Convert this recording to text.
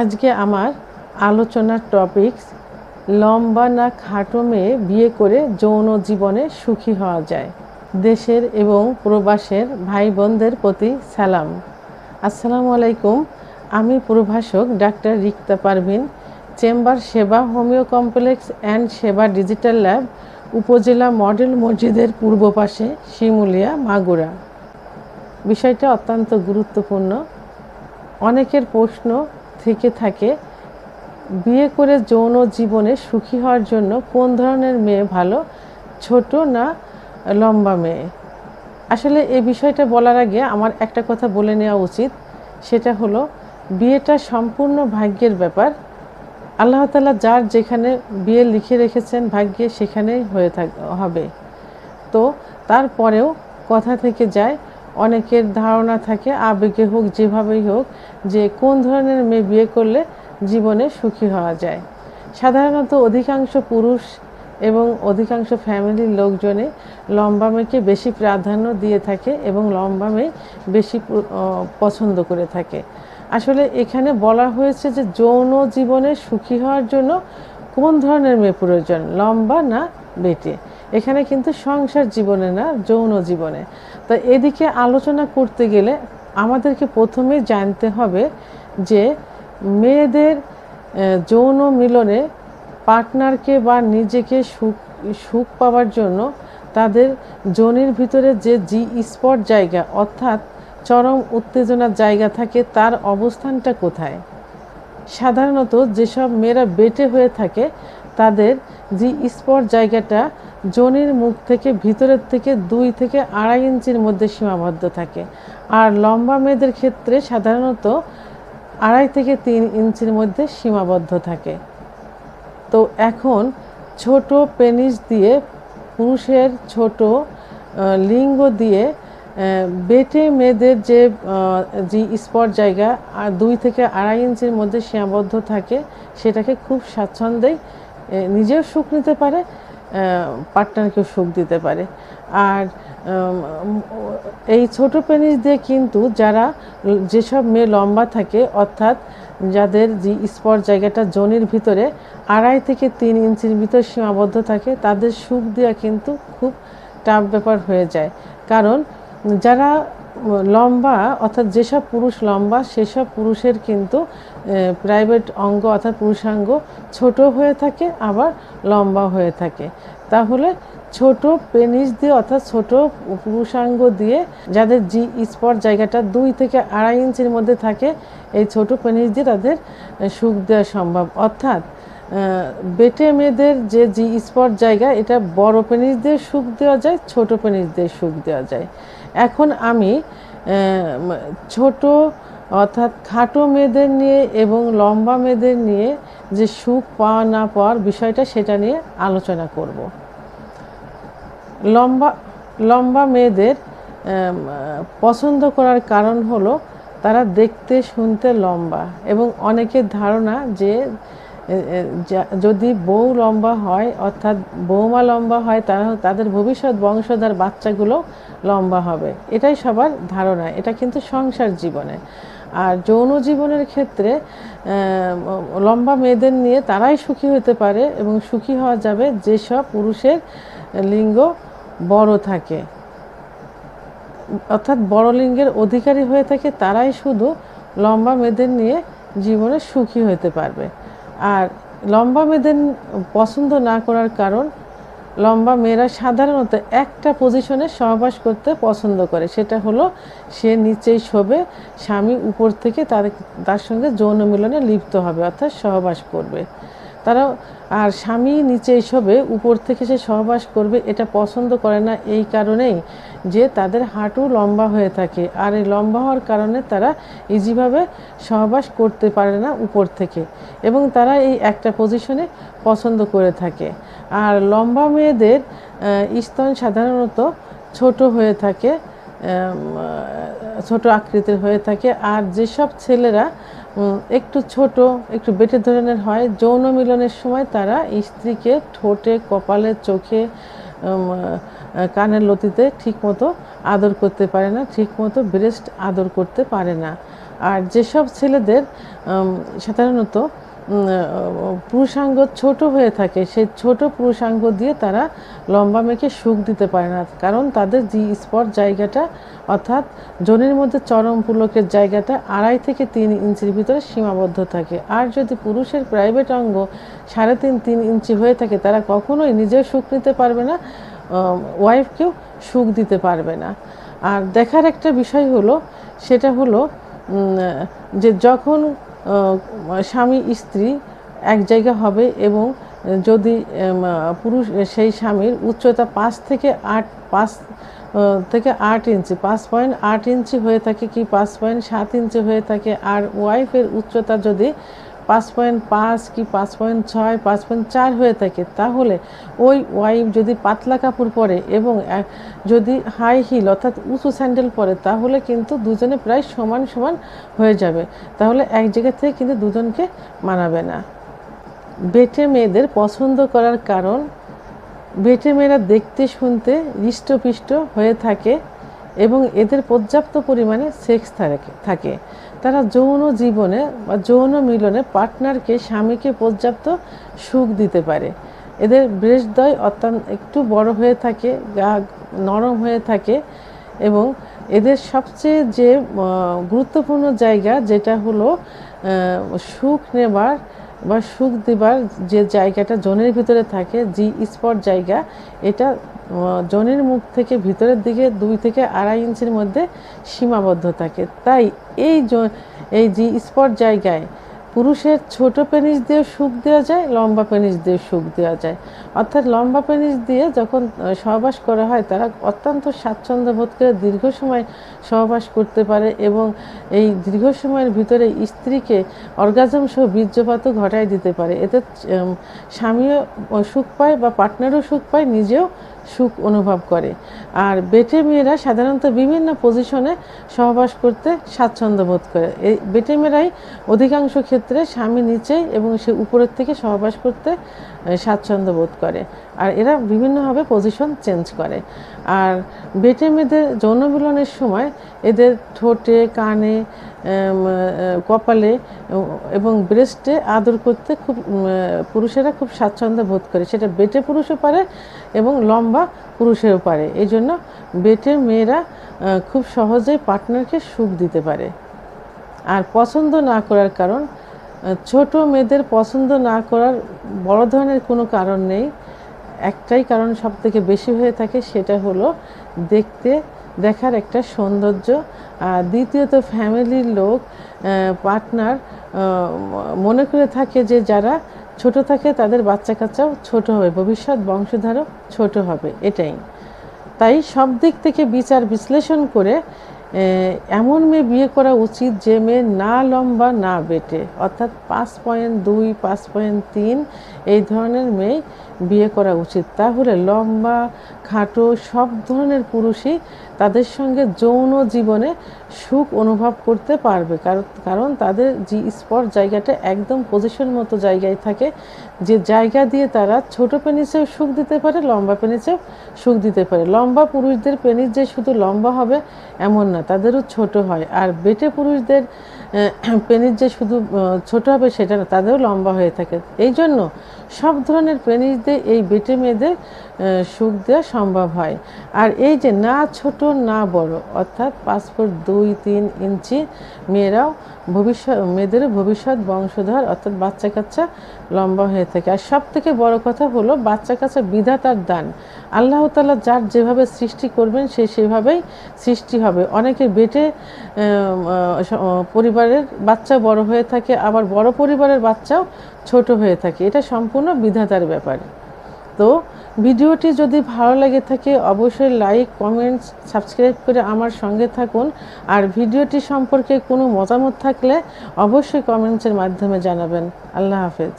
আজকে আমার আলোচনার টপিকস লম্বা না খাটো মেয়ে বিয়ে করে যৌন জীবনে সুখী হওয়া যায়। দেশের এবং প্রবাসের ভাই বোনদের প্রতি সালাম। আসসালামু আলাইকুম, আমি প্রভাষক doctor Rikta Parvin, chamber Seba homeo complex and Seba digital lab, উপজেলা মডেল মসজিদের পূর্ব পাশে শিমুলিয়া, মাগুরা। বিষয়টা অত্যন্ত গুরুত্বপূর্ণ। অনেকের প্রশ্ন থেকে থাকে, বিয়ে করে যৌন জীবনে সুখী হওয়ার জন্য কোন ধরনের মেয়ে ভালো, ছোট না লম্বা মেয়ে? আসলে এই বিষয়টা বলার আগে আমার একটা কথা বলে নেওয়া উচিত, সেটা হলো বিয়েটা সম্পূর্ণ ভাগ্যের ব্যাপার। আল্লাহ তালা যার যেখানে বিয়ে লিখে রেখেছেন, ভাগ্যে সেখানেই হয়ে থাক, হবে। তো তারপরেও কথা থেকে যায় অনেকের ধারণা থাকে, আবেগে হোক, যেভাবেই হোক, যে কোন ধরনের মেয়ে বিয়ে করলে জীবনে সুখী হওয়া যায়। সাধারণত অধিকাংশ পুরুষ এবং অধিকাংশ ফ্যামিলির লোকজনে লম্বা মেয়েকে বেশি প্রাধান্য দিয়ে থাকে এবং লম্বা মেয়ে বেশি পছন্দ করে থাকে। আসলে এখানে বলা হয়েছে যে যৌন জীবনে সুখী হওয়ার জন্য কোন ধরনের মেয়ে প্রয়োজন, লম্বা না বেটে? এখানে কিন্তু সংসার জীবনে না, যৌন জীবনে। তো এদিকে আলোচনা করতে গেলে আমাদেরকে প্রথমে জানতে হবে যে মেয়েদের যৌন মিলনে পার্টনারকে বা নিজেকে সুখ সুখ পাওয়ার জন্য তাদের যোনির ভিতরে যে জি স্পট জায়গা, অর্থাৎ চরম উত্তেজনার জায়গা থাকে, তার অবস্থানটা কোথায়? সাধারণত যেসব মেয়েরা বেটে হয়ে থাকে, তাদের জি স্পট জায়গাটা জনির মুখ থেকে, ভিতরের থেকে দুই থেকে আড়াই ইঞ্চির মধ্যে সীমাবদ্ধ থাকে। আর লম্বা মেয়েদের ক্ষেত্রে সাধারণত আড়াই থেকে তিন ইঞ্চির মধ্যে সীমাবদ্ধ থাকে। তো এখন ছোট পেনিস দিয়ে, পুরুষের ছোট লিঙ্গ দিয়ে বেটে মেয়েদের যে যে স্পট জায়গা দুই থেকে আড়াই ইঞ্চির মধ্যে সীমাবদ্ধ থাকে, সেটাকে খুব স্বাচ্ছন্দ্যেই নিজেও সুখ নিতে পারে পার্টনারকেও সুখ দিতে পারে। আর এই ছোট পেনিস দিয়ে কিন্তু যারা যেসব মেয়ে লম্বা থাকে, অর্থাৎ যাদের যে স্পট জায়গাটা জনির ভিতরে আড়াই থেকে তিন ইঞ্চির ভিতর সীমাবদ্ধ থাকে, তাদের সুখ দেওয়া কিন্তু খুব টাফ ব্যাপার হয়ে যায়। কারণ যারা লম্বা, অর্থাৎ যেসব পুরুষ লম্বা, সেসব পুরুষের কিন্তু প্রাইভেট অঙ্গ, অর্থাৎ পুরুষাঙ্গ ছোট হয়ে থাকে, আবার লম্বা হয়ে থাকে। তাহলে ছোট পেনিস দিয়ে, অর্থাৎ ছোট পুরুষাঙ্গ দিয়ে, যাদের জি স্পট জায়গাটা দুই থেকে আড়াই ইঞ্চির মধ্যে থাকে, এই ছোট পেনিস দিয়ে তাদের সুখ দেওয়া সম্ভব। অর্থাৎ বেটে মেয়েদের যে জি স্পট জায়গা, এটা বড় পেনিস দিয়ে সুখ দেওয়া যায়, ছোট পেনিস দিয়ে সুখ দেওয়া যায়। এখন আমি ছোট অর্থাৎ খাটো মেয়েদের নিয়ে এবং লম্বা মেয়েদের নিয়ে যে সুখ পাওয়া না পাওয়ার বিষয়টা সেটা নিয়ে আলোচনা করব। লম্বা লম্বা মেয়েদের পছন্দ করার কারণ হলো তারা দেখতে, শুনতে লম্বা এবং অনেকের ধারণা যা- যদি বউ লম্বা হয়, অর্থাৎ বৌমা লম্বা হয়, তারা তাদের ভবিষ্যৎ বংশধর বাচ্চাগুলো লম্বা হবে। এটাই সবার ধারণা, এটা কিন্তু সংসার জীবনে। আর যৌন জীবনের ক্ষেত্রে লম্বা মেয়েদের নিয়ে তারাই সুখী হতে পারে এবং সুখী হওয়া যাবে যেসব পুরুষের লিঙ্গ বড় থাকে। অর্থাৎ বড় লিঙ্গের অধিকারী হয়ে থাকে, তারাই শুধু লম্বা মেয়েদের নিয়ে জীবনে সুখী হতে পারবে। আর লম্বা মেয়েদের পছন্দ না করার কারণ, লম্বা মেয়েরা সাধারণত একটা পজিশনে সহবাস করতে পছন্দ করে। সেটা হলো, সে নিচেই শোবে, স্বামী উপর থেকে তার তার সঙ্গে যৌন মিলনে লিপ্ত হবে, অর্থাৎ সহবাস করবে। তারা, আর স্বামী নিচে এসবে, উপর থেকে সে সহবাস করবে, এটা পছন্দ করে না এই কারণেই যে তাদের হাঁটু লম্বা হয়ে থাকে। আর এই লম্বা হওয়ার কারণে তারা ইজিভাবে সহবাস করতে পারে না উপর থেকে এবং তারা এই একটা পজিশনে পছন্দ করে থাকে। আর লম্বা মেয়েদের স্তন সাধারণত ছোট হয়ে থাকে ছোট আকৃতির হয়ে থাকে। আর যেসব ছেলেরা একটু ছোট, একটু বেটে ধরনের হয়। যৌন মিলনের সময় তারা স্ত্রীকে ঠোঁটে, কপালে, চোখে কানের লতিতে ঠিকমতো আদর করতে পারে না, ঠিকমতো ব্রেস্ট আদর করতে পারে না। আর যেসব ছেলেদের সাধারণত পুরুষাঙ্গ ছোট হয়ে থাকে, সেই ছোট পুরুষাঙ্গ দিয়ে তারা লম্বা মেয়েকে সুখ দিতে পারে না, কারণ তাদের জি স্পট জায়গাটা, অর্থাৎ জনের মধ্যে চরম পুলকের জায়গাটা আড়াই থেকে তিন ইঞ্চির ভিতরে সীমাবদ্ধ থাকে। আর যদি পুরুষের প্রাইভেট অঙ্গ সাড়ে তিন তিন ইঞ্চি হয়ে থাকে, তারা কখনোই নিজেও সুখ নিতে পারবে না ওয়াইফকেও সুখ দিতে পারবে না। আর দেখার একটা বিষয় হলো, সেটা হলো যে যখন স্বামী স্ত্রী এক জায়গা হবে এবং যদি পুরুষ, সেই স্বামীর উচ্চতা পাঁচ থেকে আট, পাঁচ থেকে আট ইঞ্চি, পাঁচ পয়েন্ট আট ইঞ্চি হয়ে থাকে কি পাঁচ পয়েন্ট সাত ইঞ্চি হয়ে থাকে, আর ওয়াইফের উচ্চতা যদি পাঁচ পয়েন্ট পাঁচ কি পাঁচ পয়েন্ট ছয়, পাঁচ পয়েন্ট চার হয়ে থাকে, তাহলে ওই ওয়াইফ যদি পাতলা কাপড় পরে এবং যদি হাই হিল অর্থাৎ উঁচু স্যান্ডেল পরে, তাহলে কিন্তু দুজনে প্রায় সমান সমান হয়ে যাবে। তাহলে এক জায়গা থেকে কিন্তু দুজনকে মানাবে না। বেটে মেয়েদের পছন্দ করার কারণ, বেটে মেয়েরা দেখতে শুনতে হৃষ্টপিষ্ট হয়ে থাকে এবং এদের পর্যাপ্ত পরিমাণে সেক্স থাকে। তারা যৌন জীবনে বা যৌন মিলনে পার্টনারকে, স্বামীকে পর্যাপ্ত সুখ দিতে পারে। এদের ব্রেশদ্বয় অত্যন্ত একটু বড় হয়ে থাকে, গা নরম হয়ে থাকে এবং এদের সবচেয়ে যে গুরুত্বপূর্ণ জায়গা যেটা হলো সুখ নেবার বা সুখ দিবার যে জায়গাটা জনের ভিতরে থাকে জি স্পট জায়গা, এটা জনের মুখ থেকে ভিতরের দিকে দুই থেকে আড়াই ইঞ্চির মধ্যে সীমাবদ্ধ থাকে। তাই এই এই জি স্পট জায়গায় পুরুষের ছোট পেনিস দিয়ে সুখ দেওয়া যায়, লম্বা পেনিস দিয়ে সুখ দেওয়া যায়। অর্থাৎ লম্বা পেনিস দিয়ে যখন সহবাস করা হয়, তারা অত্যন্ত স্বাচ্ছন্দ্য বোধ করে দীর্ঘ সময় সহবাস করতে পারে এবং এই দীর্ঘ সময়ের ভিতরে স্ত্রীকে অর্গাজম সহ বীর্যপাতও ঘটায় দিতে পারে। এতে স্বামীও সুখ পায় বা পার্টনারও সুখ পায়, নিজেও সুখ অনুভব করে। আর বেটে মেয়েরা সাধারণত বিভিন্ন পজিশনে সহবাস করতে স্বাচ্ছন্দ্য বোধ করে। এই বেটে মেয়েরাই অধিকাংশ ক্ষেত্রে স্বামী নিচে এবং সে উপরের থেকে সহবাস করতে স্বাচ্ছন্দ্য বোধ করে। আর এরা বিভিন্নভাবে পজিশন চেঞ্জ করে। আর বেটে মেয়েদের যৌন মিলনের সময় এদের ঠোঁটে, কানে কপালে এবং ব্রেস্টে আদর করতে খুব পুরুষেরা খুব স্বাচ্ছন্দ্য বোধ করে। সেটা বেটে পুরুষও পারে এবং লম্বা পুরুষেরও পারে। এই জন্য বেটে মেয়েরা খুব সহজেই পার্টনারকে সুখ দিতে পারে। আর পছন্দ না করার কারণ ছোট মেয়েদের পছন্দ না করার বড় ধরনের কোনো কারণ নেই। একটাই কারণ সব থেকে বেশি হয়ে থাকে সেটা হলো দেখতে, দেখার একটা সৌন্দর্য। আর দ্বিতীয়ত ফ্যামিলির লোক পার্টনার মনে করে থাকে যে যারা ছোট থাকে তাদের বাচ্চা কাচ্চাও ছোট হবে, ভবিষ্যৎ বংশধারও ছোট হবে, এটাই। তাই সব দিক থেকে বিচার বিশ্লেষণ করে এমন মেয়ে বিয়ে করা উচিত যে মেয়ে না লম্বা না বেটে। অর্থাৎ পাঁচ পয়েন্ট দুই, পাঁচ পয়েন্ট তিন, এই ধরনের মেয়ে বিয়ে করা উচিত। তাহলে লম্বা, খাটো সব ধরনের পুরুষই তাদের সঙ্গে যৌন জীবনে সুখ অনুভব করতে পারবে। কারণ তাদের জি স্পট জায়গাটা একদম পজিশন মতো জায়গায় থাকে, যে জায়গা দিয়ে তারা ছোট পেনিসেও সুখ দিতে পারে, লম্বা পেনিসেও সুখ দিতে পারে। লম্বা পুরুষদের পেনিস যে শুধু লম্বা হবে এমন না, তাদেরও ছোট হয়। আর বেটে পুরুষদের পেনিস যে শুধু ছোট হবে সেটা না, তাদেরও লম্বা হয়ে থাকে। এই জন্য সব ধরনের পেনিস দিয়ে এই বেটে মেয়েদের সুখ দেওয়া সম্ভব হয়। আর এই যে না ছোট, না বড়, অর্থাৎ ফুট দুই, তিন ইঞ্চি মেয়েরাও ভবিষ্যৎ মেয়েদেরও ভবিষ্যৎ বংশধর, অর্থাৎ বাচ্চা কাচ্চা লম্বা হয়ে থাকে। আর সব থেকে বড় কথা হলো বাচ্চা কাচ্চা বিধাতার দান। আল্লাহ তাআলা যার যেভাবে সৃষ্টি করবেন, সে সেভাবেই সৃষ্টি হবে। অনেকে বেটে পরিবারের বাচ্চা বড় হয়ে থাকে, আবার বড় পরিবারের বাচ্চাও ছোট হয়ে থাকে। এটা সম্পূর্ণ বিধাতার ব্যাপার। তো ভিডিওটি যদি ভালো লাগে থাকে, অবশ্যই লাইক কমেন্টস সাবস্ক্রাইব করে আমার সঙ্গে থাকুন। আর ভিডিওটি সম্পর্কে কোনো মতামত থাকলে অবশ্যই কমেন্টসের মাধ্যমে জানাবেন। আল্লাহ হাফেজ।